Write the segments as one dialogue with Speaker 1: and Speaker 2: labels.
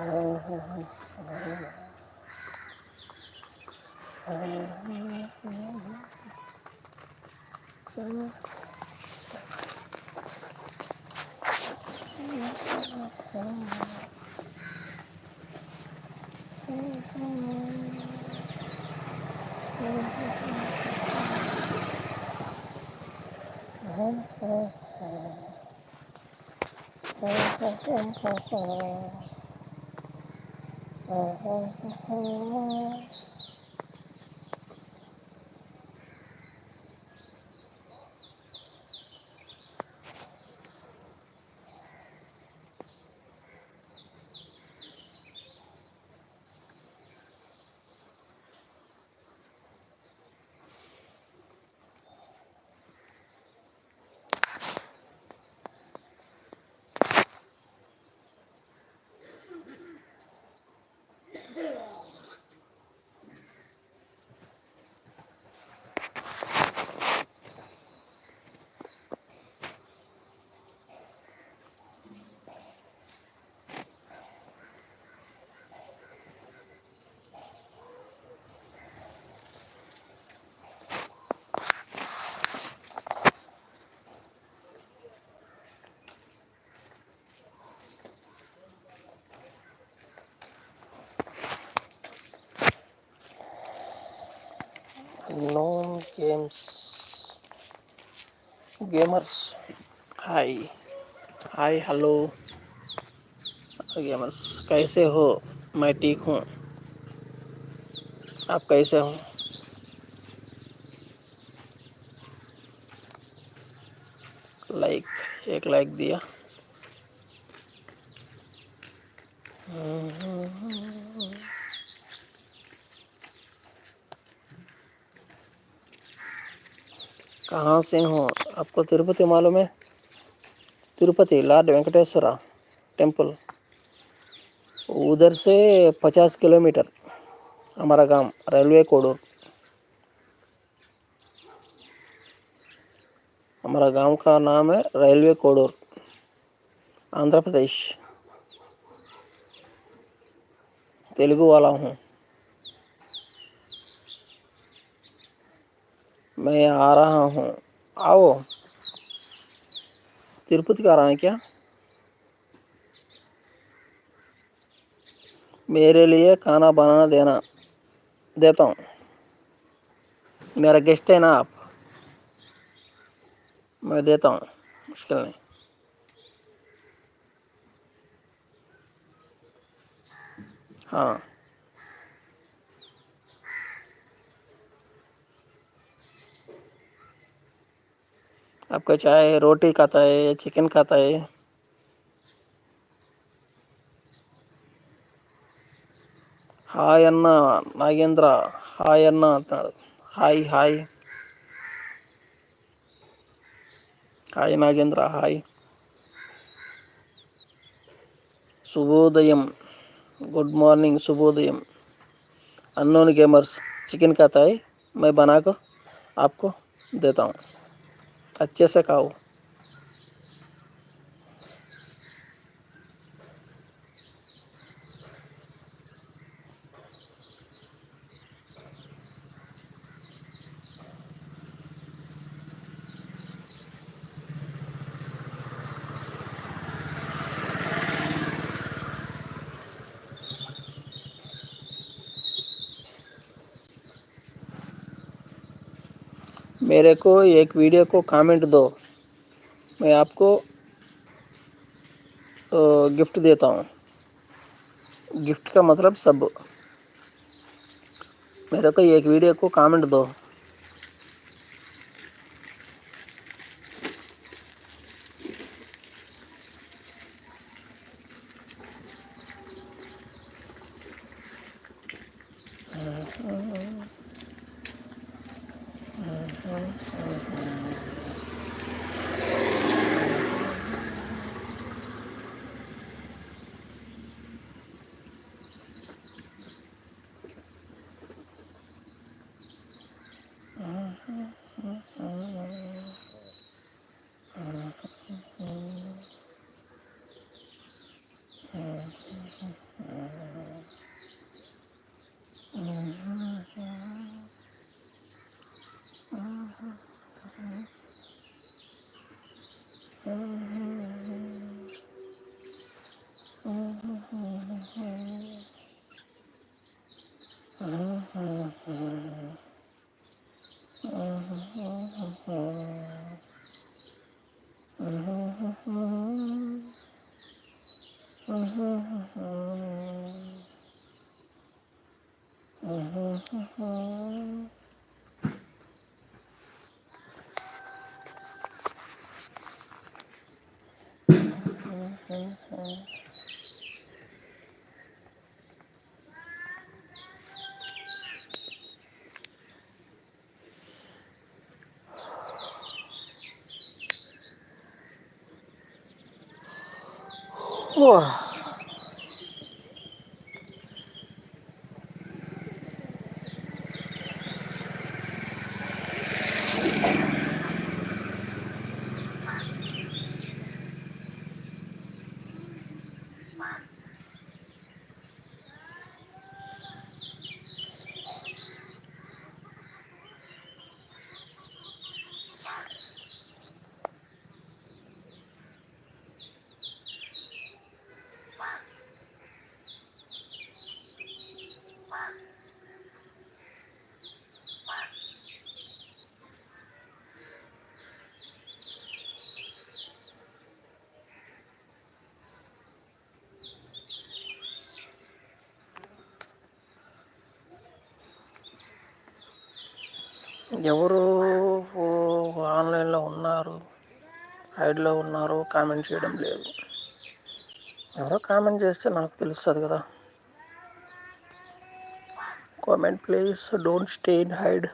Speaker 1: Oh, oh, oh, oh. Đồ chơi. Known games gamers. Hi hi hello gamers कैसे हो? मैं ठीक हूँ। आप कैसे हो? लाइक एक लाइक दिया। कहाँ से हो? आपको तिरुपति मालूम है? तिरुपति लॉर्ड वेंकटेश्वरा टेंपल उधर से पचास किलोमीटर हमारा गाँव, रेलवे कोडूर। हमारा गाँव का नाम है रेलवे कोडूर, आंध्र प्रदेश। तेलुगु वाला हूँ। मैं आ रहा हूँ। आओ। तिरुपति का आ रहा है क्या? मेरे लिए खाना बनाना देना, देता हूँ। मेरा गेस्ट है ना आप? मैं देता हूँ, मुश्किल नहीं। हाँ। आपका चाहे रोटी खाता है चिकन खाता है హాయ్ అన్న నాగేంద్ర హాయ్ అన్న అంటున్నాడు hi hi hi Nagendra hi శుభోదయం good morning शुभोदयम unknown gamers chicken खाता है मैं बना कर आपको देता हूँ at siya sa cow. मेरे को एक वीडियो को कमेंट दो। मैं आपको गिफ्ट देता हूँ। गिफ्ट का मतलब सब। मेरे को एक वीडियो को कमेंट दो। 嗯哼哼嗯哼哼哼嗯哼哼哇。ఎవరు ఆన్లైన్లో ఉన్నారు హైడ్లో ఉన్నారు కామెంట్ చేయడం లేదు. ఎవరో కామెంట్ చేస్తే నాకు తెలుస్తుంది కదా. Comment please don't stay in hide.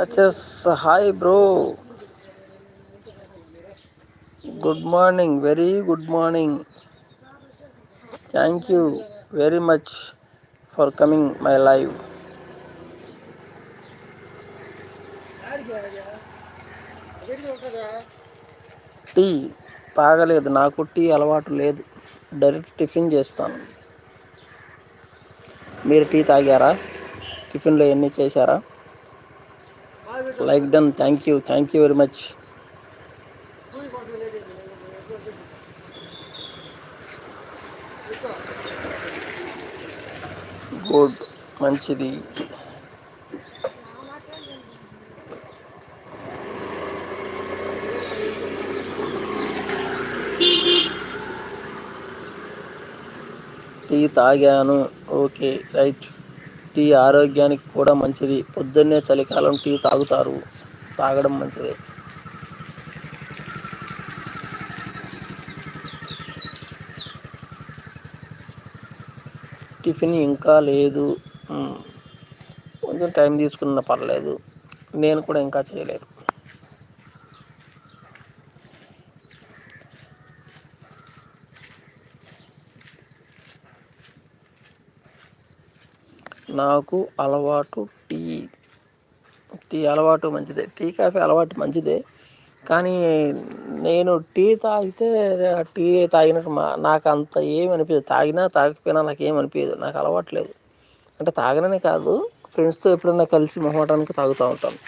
Speaker 1: వచ్చేస్ hi bro good morning very good morning thank you very much for coming my live tea తాగలేదు. నాకు టీ అలవాటు లేదు. డైరెక్ట్ టిఫిన్ చేస్తాను. మీరు టీ తాగారా? టిఫిన్లో ఎన్ని చేశారా? Like done thank you thank you very much good మంచిది. టీ తాగాను. ఓకే రైట్ టీ ఆరోగ్యానికి కూడా మంచిది. పొద్దున్నే చలికాలం టీ తాగుతారు. తాగడం మంచిది. టిఫిన్ ఇంకా లేదు. కొంచెం టైం తీసుకున్న పర్లేదు. నేను కూడా ఇంకా చేయలేదు. నాకు అలవాటు టీ. టీ అలవాటు మంచిదే. టీ కాఫీ అలవాటు మంచిదే. కానీ నేను టీ తాగితే టీ తాగినట్టు మా నాకు అంత ఏమి అనిపించదు తాగినా తాగకపోయినా నాకు ఏమి అనిపించదు నాకు అలవాట్లేదు అంటే తాగననే కాదు ఫ్రెండ్స్తో ఎప్పుడన్నా కలిసి మొహమాటానికి తాగుతూ ఉంటాను.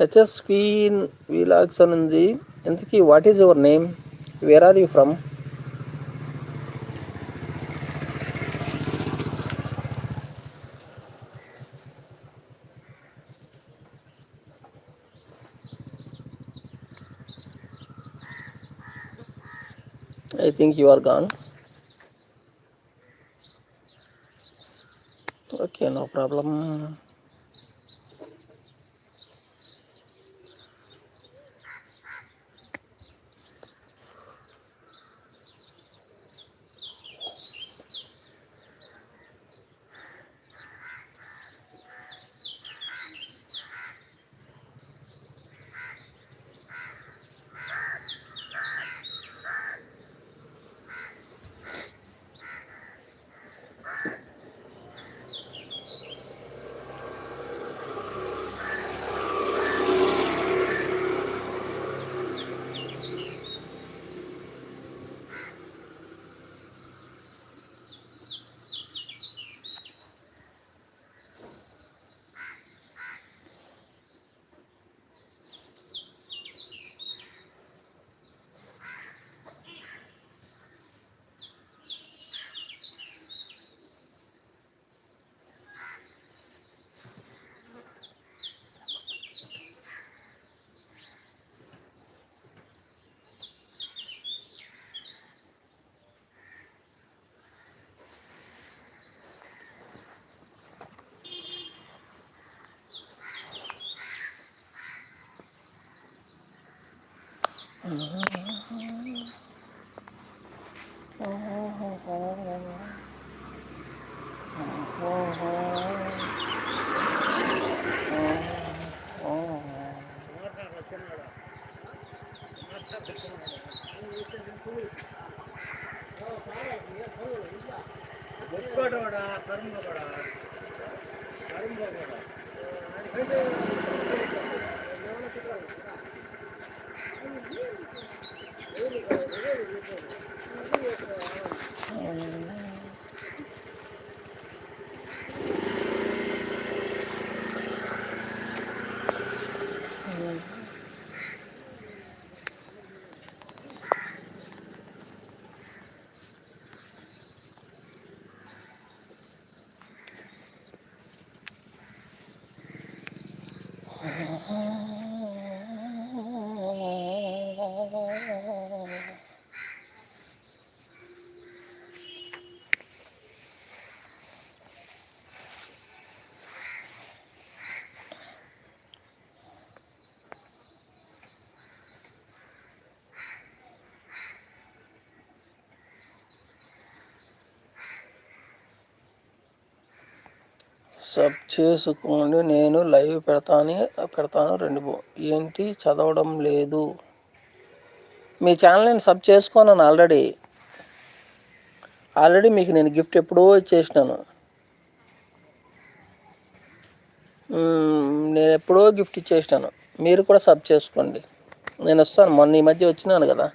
Speaker 1: హెచ్ఎస్ క్వీన్ వీలాగ్స్ అని ఉంది ఇంతకీ what is your name where are you from I think you Oh, oh, oh, oh, oh. Sub చేసుకోండి నేను లైవ్ పెడతాను పెడతాను రెండు ఏంటి చదవడం లేదు. మీ ఛానల్ నేను సబ్ చేసుకున్నాను ఆల్రెడీ. ఆల్రెడీ మీకు నేను గిఫ్ట్ ఎప్పుడో ఇచ్చేసినాను. నేను ఎప్పుడో గిఫ్ట్ ఇచ్చేసినాను. మీరు కూడా సబ్ చేసుకోండి. నేను వస్తాను మొన్న ఈ మధ్య వచ్చినాను కదా.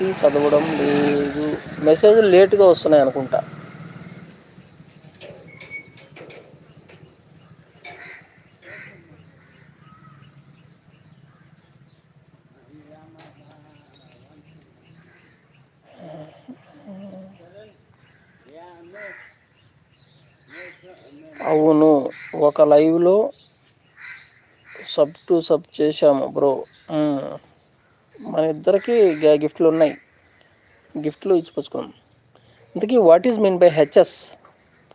Speaker 1: ఏంటి చదవడం లేదు. మెసేజ్లు లేట్గా వస్తున్నాయి అనుకుంటా. అవును ఒక లైవ్లో సబ్ టు సబ్ చేశాము బ్రో. మన ఇద్దరికి గిఫ్ట్లు ఉన్నాయి గిఫ్ట్లు ఇచ్చిపుచ్చుకున్నాం. ఇంతకీ what is mean by HS?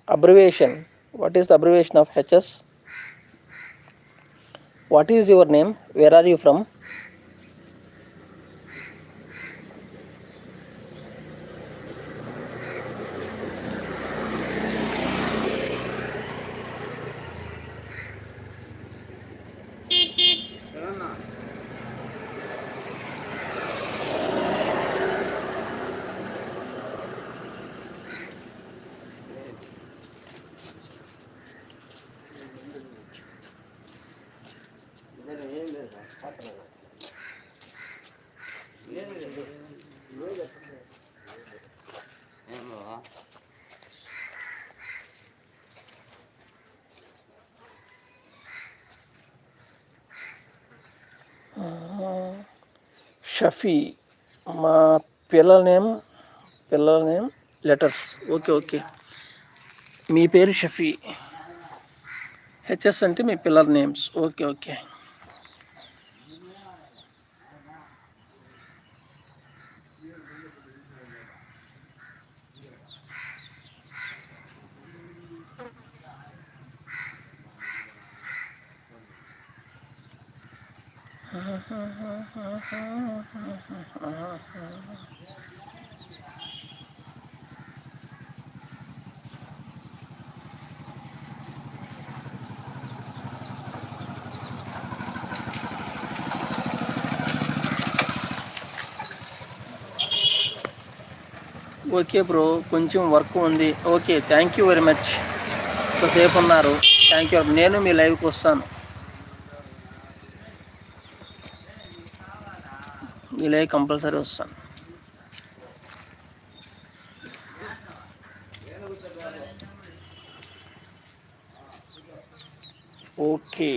Speaker 1: Abbreviation. What is the abbreviation of HS? What is your name? Where are you from? Shafi మా పిల్లల నేమ్ పిల్లల నేమ్ లెటర్స్. Okay okay. మీ పేరు షఫీ. హెచ్ఎస్ అంటే మీ పిల్లల names. Okay okay. Okay bro కొంచెం work ఉంది. Okay thank you very much కొద్దిసేపు ఉన్నారు. థ్యాంక్ యూ నేను మీ లైవ్కి వస్తాను. మీ లైవ్ కంపల్సరీ వస్తాను ఓకే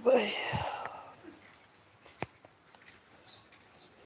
Speaker 1: bay.